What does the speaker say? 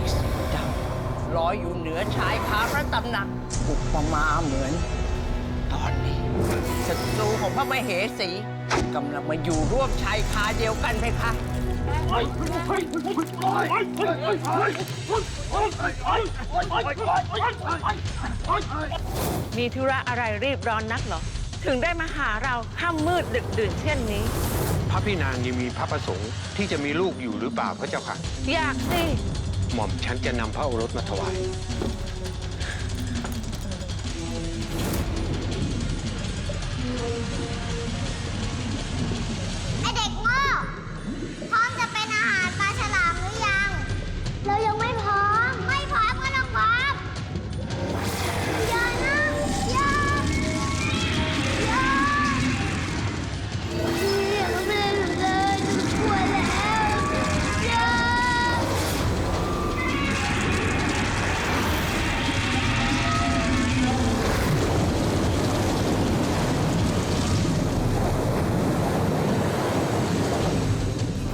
กสีดำลอยอยู่เหนือชายคาพระตำหนักอุปมาเหมือน ตอนนี้ศัตรูของพระมเหสีกำลังมาอยู่ร่วมชายคาเดียวกันไหมคะมีธุระอะไรรีบร้อนนักเหรอ ถึงได้มาหาเราค่ำมืดดึกดื่นเช่นนี้ พระพี่นางยังมีพระประสงค์ที่จะมีลูกอยู่หรือเปล่าพระเจ้าค่ะ อยากสิ หม่อมฉันจะนำพระโอรสมาถวายม